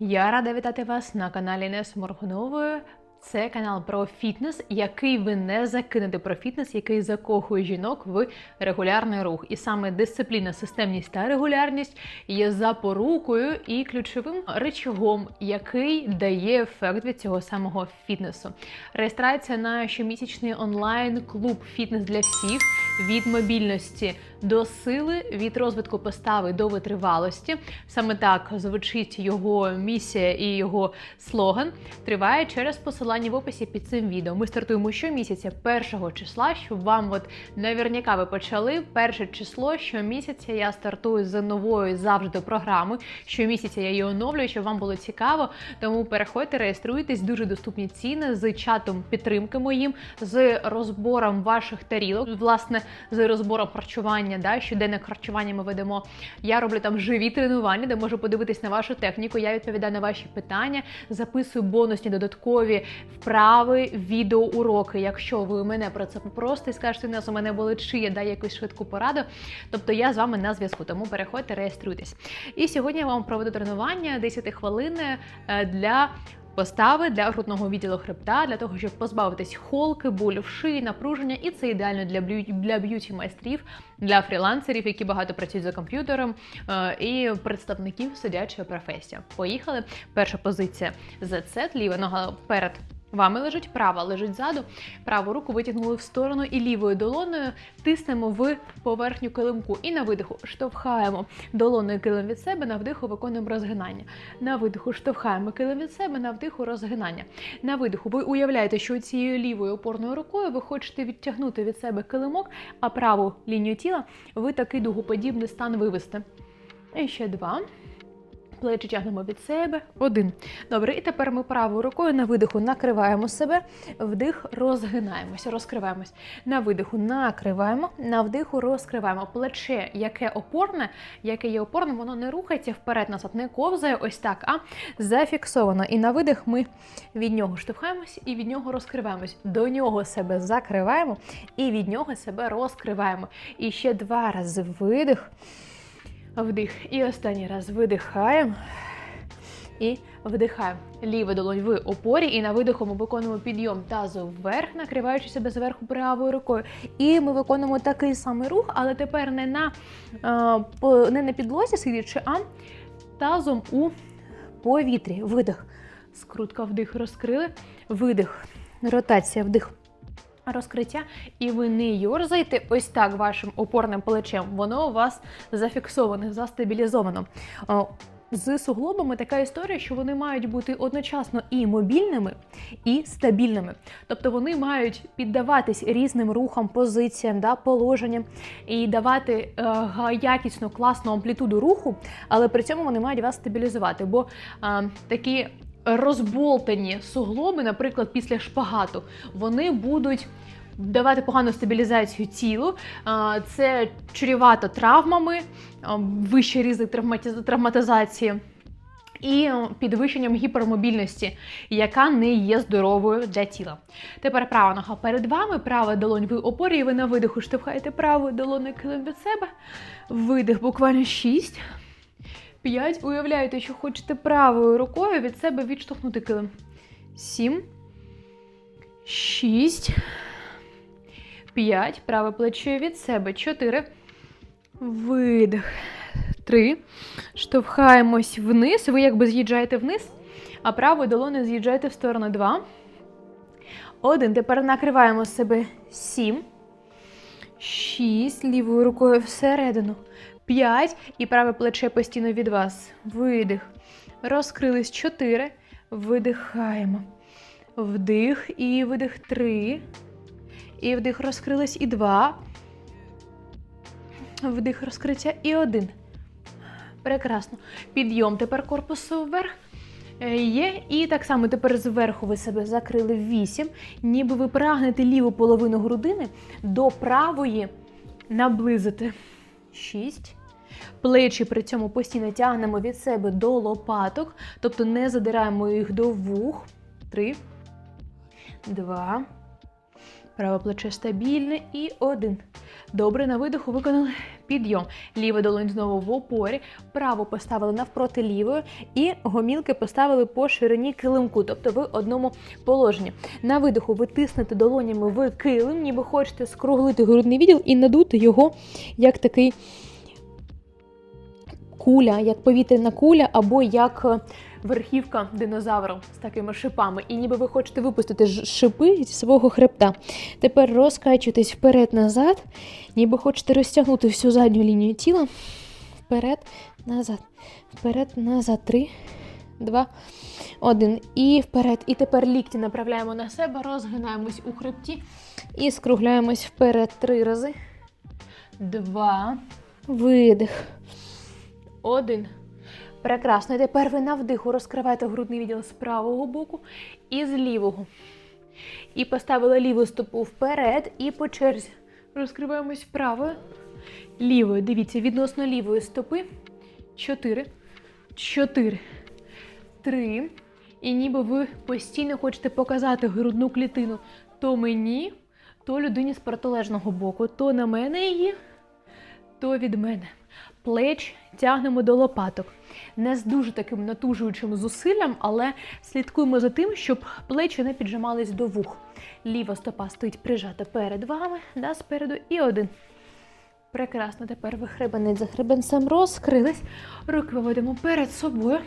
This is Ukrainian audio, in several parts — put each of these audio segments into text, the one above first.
Я рада вітати вас на каналі Нес Моргунової. Це канал про фітнес, який ви не закинете про фітнес, який закохує жінок в регулярний рух. І саме дисципліна, системність та регулярність є запорукою і ключовим речовом, який дає ефект від цього самого фітнесу. Реєстрація на щомісячний онлайн клуб Фітнес для всіх від мобільності до сили, від розвитку постави до витривалості. Саме так звучить його місія і його слоган. Триває через посилання в описі під цим відео. Ми стартуємо щомісяця першого числа, щоб вам от наверняка ви почали. Перше число щомісяця я стартую з новою завжди програми. Щомісяця я її оновлюю, щоб вам було цікаво. Тому переходьте, реєструйтесь, дуже доступні ціни з чатом підтримки моїм, з розбором ваших тарілок, власне, з розбором харчування. Да, щоденне харчування ми ведемо. Я роблю там живі тренування, де можу подивитись на вашу техніку. Я відповідаю на ваші питання, записую бонусні додаткові вправи, відеоуроки. Якщо ви мене про це попросите скажете, нас у мене були чи я дай якусь швидку пораду. Тобто я з вами на зв'язку, тому переходьте, реєструйтесь. І сьогодні я вам проведу тренування 10 хвилин е, для. Постави для грудного відділу хребта для того, щоб позбавитись холки, болю в шиї, напруження, і це ідеально для для б'юті майстрів, для фрілансерів, які багато працюють за комп'ютером, е, і представників сидячої професії. Поїхали. Перша позиція зацет, ліва нога перед. Вами лежить права, лежить ззаду. Праву руку витягнули в сторону і лівою долоною тиснемо в поверхню килимку. І на видиху штовхаємо долоною килим від себе, на вдиху виконуємо розгинання. На видиху штовхаємо килим від себе, на вдиху розгинання. На видиху ви уявляєте, що цією лівою опорною рукою ви хочете відтягнути від себе килимок, а праву лінію тіла ви такий дугоподібний стан вивести. І ще два. Плечі тягнемо від себе. Один. Добре, і тепер ми правою рукою на видиху накриваємо себе, вдих, розгинаємося, розкриваємось. На видиху накриваємо, на вдиху розкриваємо. Плече, яке опорне, яке є опорним, воно не рухається вперед-назад, не ковзає ось так, а зафіксовано. І на видих ми від нього штовхаємось і від нього розкриваємось. До нього себе закриваємо і від нього себе розкриваємо. І ще два рази видих. Вдих. І останній раз видихаємо. І вдихаємо. Ліву долонь в опорі, і на видиху ми виконуємо підйом тазу вверх, накриваючи себе зверху правою рукою. І ми виконуємо такий самий рух, але тепер не на, е, не на підлозі сидячи, а тазом у повітрі. Видих. Скрутка, вдих, розкрили. Видих. Ротація, вдих розкриття, і ви не йорзаєте ось так вашим опорним плечем. Воно у вас зафіксоване, застабілізовано. З суглобами така історія, що вони мають бути одночасно і мобільними, і стабільними. Тобто вони мають піддаватись різним рухам, позиціям, да, положенням і давати е, якісну, класну амплітуду руху, але при цьому вони мають вас стабілізувати. Бо е, такі розболтані суглоби, наприклад, після шпагату, вони будуть давати погану стабілізацію тілу. Це чрівато травмами, вищий ризик травматизації. І підвищенням гіпермобільності, яка не є здоровою для тіла. Тепер права нога перед вами, права долонь в опорі, і ви на видиху штовхаєте правою долоною килим від себе. Видих буквально 6. 5. Уявляєте, що хочете правою рукою від себе відштовхнути килим. 7. 6. 5. Праве плече від себе. 4. Видих. 3. Штовхаємось вниз. Ви якби з'їжджаєте вниз, а правою долоною з'їжджаєте в сторону 2. 1. Тепер накриваємо себе 7. 6. Лівою рукою всередину. 5. І праве плече постійно від вас. Видих. Розкрились 4. Видихаємо. Вдих і видих 3. І вдих розкрились і 2. Вдих розкриття і 1. Прекрасно. Підйом тепер корпусу вверх. Е, Є. І так само тепер зверху ви себе закрили в 8. Ніби ви прагнете ліву половину грудини до правої наблизити. 6. Плечі при цьому постійно тягнемо від себе до лопаток, тобто не задираємо їх до вух. 3. 2. Праве плече стабільне. І один. Добре, на видиху виконали підйом. Ліва долонь знову в опорі. Праву поставили навпроти лівої. І гомілки поставили по ширині килимку, тобто в одному положенні. На видиху ви тиснете долонями в килим, ніби хочете скруглити грудний відділ і надути його як такий куля, як повітряна куля, або як е, верхівка динозавра з такими шипами. І ніби ви хочете випустити шипи зі свого хребта. Тепер розкачуйтесь вперед-назад, ніби хочете розтягнути всю задню лінію тіла. Вперед, назад, вперед, назад. Три, два, один. І вперед. І тепер лікті направляємо на себе, розгинаємось у хребті і скругляємось вперед три рази. Два. Видих. Один. Прекрасно. І тепер ви на вдиху розкриваєте грудний відділ з правого боку і з лівого. І поставили ліву стопу вперед і по черзі. Розкриваємось правою, лівою. Дивіться, відносно лівої стопи. Чотири. Чотири. Три. І ніби ви постійно хочете показати грудну клітину то мені, то людині з протилежного боку, то на мене її, то від мене. Плеч тягнемо до лопаток. Не з дуже таким натужуючим зусиллям, але слідкуємо за тим, щоб плечі не піджимались до вух. Ліва стопа стоїть прижата перед вами, да, спереду, і один. Прекрасно, тепер ви хребенець за хребенцем розкрились. Руки виводимо перед собою.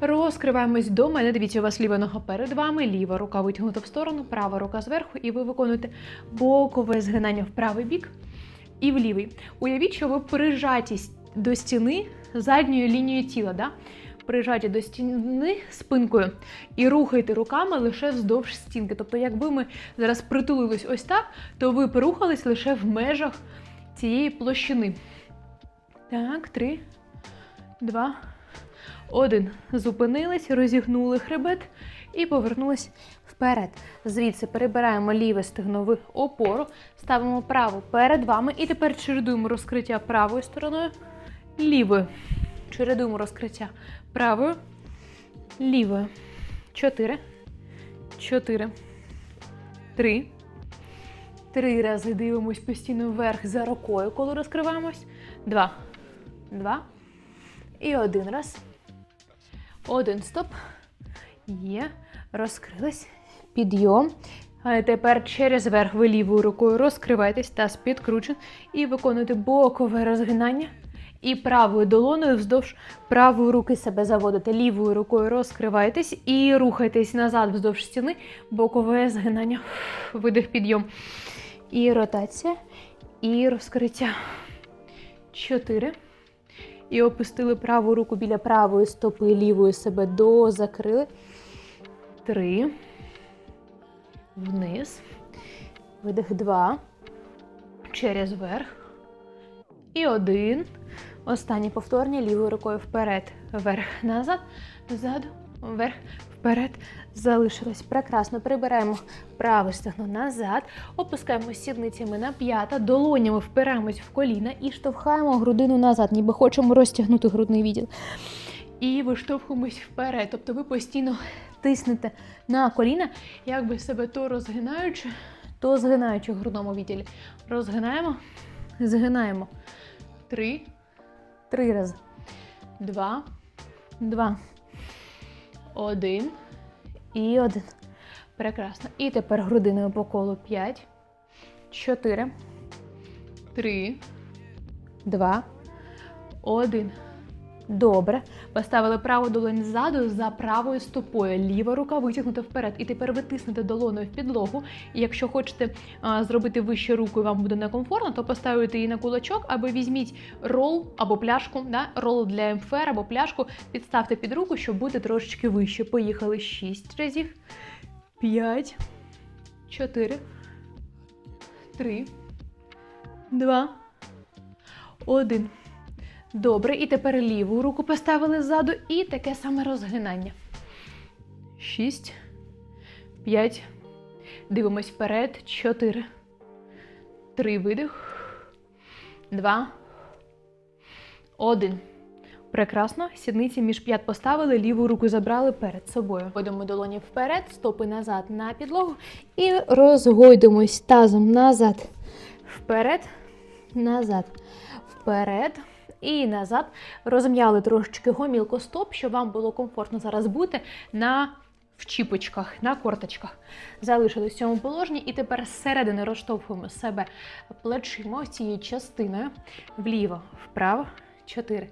Розкриваємось до мене. Дивіться, у вас ліва нога перед вами, ліва рука витягнута в сторону, права рука зверху, і ви виконуєте бокове згинання в правий бік і в лівий. Уявіть, що ви прижаті с- до стіни задньою лінією тіла. Да? Прижаті до стіни спинкою і рухаєте руками лише вздовж стінки. Тобто, якби ми зараз притулились ось так, то ви порухались лише в межах цієї площини. Так, три, два, один. Зупинились, розігнули хребет і повернулись вперед. Звідси перебираємо ліве стегно в опору, ставимо праву перед вами і тепер чередуємо розкриття правою стороною, лівою. Чередуємо розкриття правою, лівою. Чотири. Чотири. Три. Три рази дивимось постійно вверх за рукою, коли розкриваємось. Два. Два. І один раз. Один стоп. Є. Розкрились. Підйом. А тепер через верх ви лівою рукою розкривайтесь, таз підкручен і виконуйте бокове розгинання. І правою долоною вздовж правої руки себе заводите. Лівою рукою розкривайтесь і рухайтесь назад вздовж стіни. Бокове згинання. Видих підйом. І ротація. І розкриття. Чотири. І опустили праву руку біля правої стопи, лівою себе до закрили. Три. Вниз. Видих два. Через верх. І один. Останнє повторення лівою рукою вперед. Вверх, назад, ззаду, вверх, вперед. Залишилось прекрасно. Прибираємо праве стегно назад, опускаємо сідницями на п'ята, долонями впираємось в коліна і штовхаємо грудину назад, ніби хочемо розтягнути грудний відділ. І виштовхуємось вперед. Тобто ви постійно тиснете на коліна, якби себе то розгинаючи, то згинаючи в грудному відділі. Розгинаємо, згинаємо. Три. Три рази. Два. Два. Один. І один. Прекрасно. І тепер грудиною по колу. П'ять. Чотири. Три. Два. Один. Добре. Поставили праву долонь ззаду за правою стопою. Ліва рука витягнута вперед. І тепер ви тиснете долоною в підлогу. І якщо хочете а, зробити вище руку і вам буде некомфортно, то поставите її на кулачок, або візьміть рол або пляшку, да? рол для МФР або пляшку, підставте під руку, щоб бути трошечки вище. Поїхали 6 разів. 5, 4, 3, 2, 1. Добре, і тепер ліву руку поставили ззаду і таке саме розгинання. Шість. П'ять. Дивимось вперед. Чотири. Три видих. Два. Один. Прекрасно. Сідниці між п'ят поставили, ліву руку забрали перед собою. Вводимо долоні вперед, стопи назад на підлогу і розгойдемось тазом назад. Вперед, назад, вперед. І назад розм'яли трошечки гомілко стоп, щоб вам було комфортно зараз бути на вчіпочках, на корточках. Залишились в цьому положенні, і тепер зсередини розштовхуємо себе плечима цією частиною. Вліво, вправо. 4,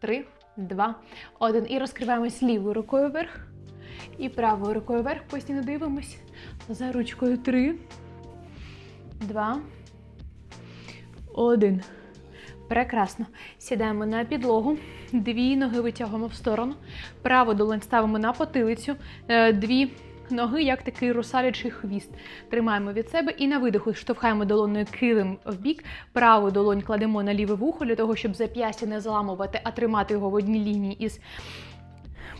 3, 2, 1. І розкриваємось лівою рукою вверх. І правою рукою вверх. Постійно дивимось. За ручкою 3, 2, 1. Прекрасно. Сідаємо на підлогу. Дві ноги витягуємо в сторону. Праву долонь ставимо на потилицю. Е, Дві ноги, як такий русалячий хвіст. Тримаємо від себе і на видиху штовхаємо долоною килим в бік. Праву долонь кладемо на ліве вухо для того, щоб зап'ястя не заламувати, а тримати його в одній лінії із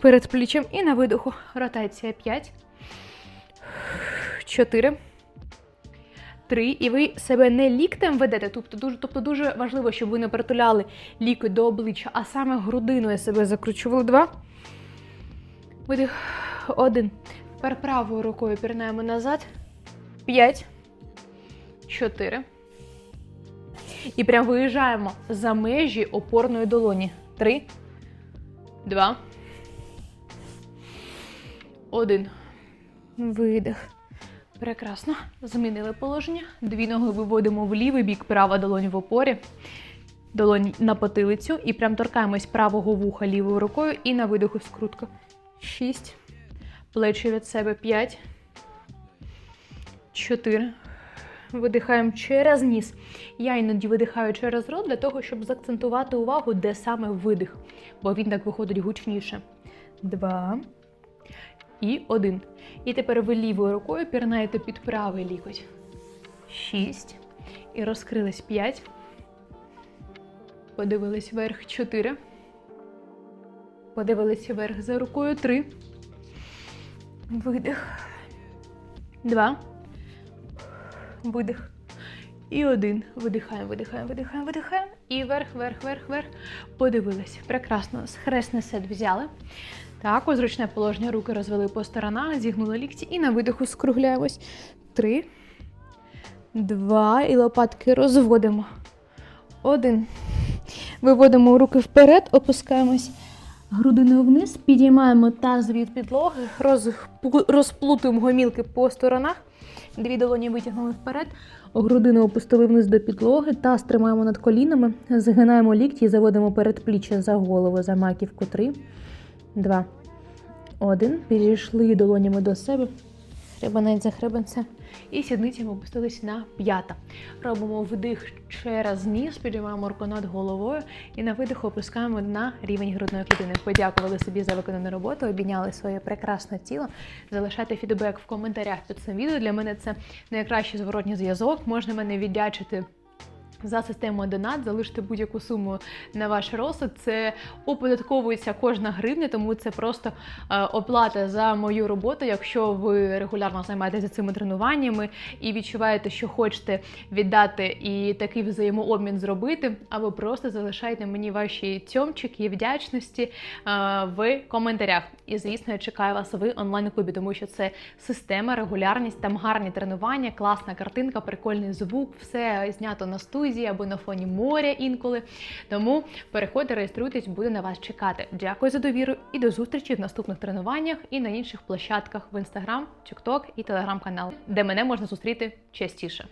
передпліччям. І на видиху ротація 5, 4, Три, і ви себе не ліктем ведете, тобто дуже, тобто дуже важливо, щоб ви не притуляли лікоть до обличчя, а саме грудиною себе закручували. Два. Видих. Один. Тепер правою рукою пірнаємо назад. П'ять. Чотири. І прям виїжджаємо за межі опорної долоні. Три. Два. Один. Видих. Прекрасно. Змінили положення. Дві ноги виводимо в лівий бік, права долонь в опорі. Долонь на потилицю. І прям торкаємось правого вуха лівою рукою і на видиху скрутка. Шість. Плечі від себе п'ять. Чотири. Видихаємо через ніс. Я іноді видихаю через рот для того, щоб заакцентувати увагу, де саме видих, бо він так виходить гучніше. Два. І один. І тепер ви лівою рукою пірнаєте під правий лікоть. Шість. І розкрились п'ять. Подивились вверх чотири. Подивились вверх за рукою три. Видих. Два. Видих. І один. Видихаємо, видихаємо, видихаємо, видихаємо. І вверх, вверх, вверх, вверх. Подивились. Прекрасно. Схресний сет взяли. Так, у зручне положення руки розвели по сторонах, зігнули лікті і на видиху скругляємось. Три, два. І лопатки розводимо. Один. Виводимо руки вперед, опускаємось грудиною вниз, підіймаємо таз від підлоги, розплутуємо гомілки по сторонах. Дві долоні витягнули вперед, грудину опустили вниз до підлоги, таз тримаємо над колінами, згинаємо лікті і заводимо передпліччя за голову, за маківку. Три, два, один. Підійшли долонями до себе. Хребенець за хребенцем. І сідницями опустились на п'ята. Робимо вдих через ніс, підіймаємо руку над головою і на видиху опускаємо на рівень грудної клітини. Подякували собі за виконану роботу, обійняли своє прекрасне тіло. Залишайте фідбек в коментарях під цим відео. Для мене це найкращий зворотній зв'язок. Можна мене віддячити. За системою донат залишити будь-яку суму на ваш розсуд. Це оподатковується кожна гривня, тому це просто е, оплата за мою роботу. Якщо ви регулярно займаєтеся цими тренуваннями і відчуваєте, що хочете віддати і такий взаємообмін зробити, або просто залишайте мені ваші цьомчики і вдячності е, в коментарях. І звісно, я чекаю вас в онлайн-клубі, тому що це система, регулярність, там гарні тренування, класна картинка, прикольний звук, все знято на студії або на фоні моря інколи. Тому переходьте, реєструйтесь, буду на вас чекати. Дякую за довіру і до зустрічі в наступних тренуваннях і на інших площадках в інстаграм, тікток і телеграм-канал, де мене можна зустріти частіше.